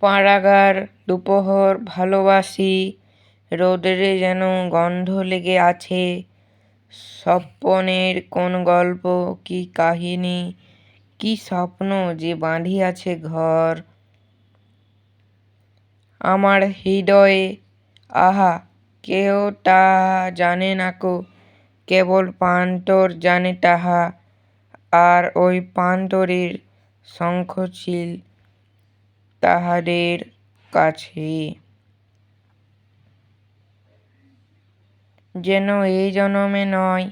পাড়াগার, দুপহর, ভালোবাসি, রোদরে যেন গন্ধ লেগে আছে। স্বপনের কোন গল্প, কি কাহিনী, কি স্বপ্ন যে বাঁধিয়াছে ঘর। আমার হৃদয়ে, আহা, কেউ তাহা জানে না কো, কেবল প্রান্তর জানে তাহা, আর ওই প্রান্তরের শঙ্খচিল তাহাদের কাছে। যেন এই জনমে নয়,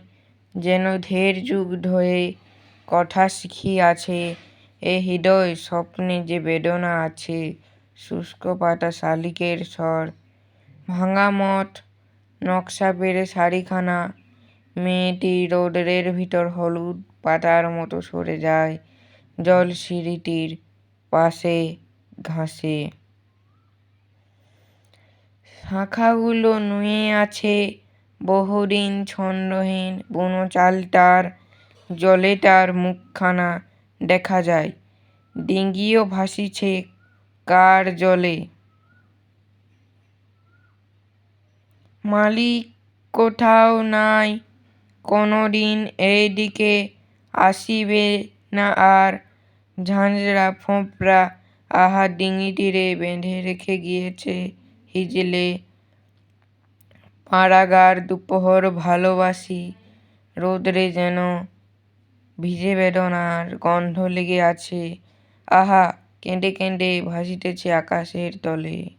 যেন ধের যুগ ধরে কথা শিখিয়াছে এ হৃদয় স্বপ্নে যে বেদনা আছে, শুষ্ক পাতা শালিকের স্বর, ভাঙা মঠ, নকশা পেড়ে শাড়িখানা, মেয়েটি রৌদ্রের ভিতর হলুদ পাতার মতো সরে যায়, জলসিঁড়িটির পাশে ঘাসে। শাখাগুলো নুয়ে আছে, বহুদিন ছন্দহীন বুনো চালটার জলে তার মুখখানা দেখা যায়। ডিঙিও ভাসিছে কার জলে। মালিক কোথাও নাই, কোনোদিন এদিকে আসিবে না আর ঝাঁঝরা ফোঁপড়া আহা ডিঙিটিরে বেঁধে রেখে গিয়েছে হিজলে। পাড়াগার দুপহর ভালোবাসি, রোদরে যেন ভিজে বেদনার গন্ধ লেগে আছে। আহা, কেঁদে কেঁদে ভাসিতেছে আকাশের তলে।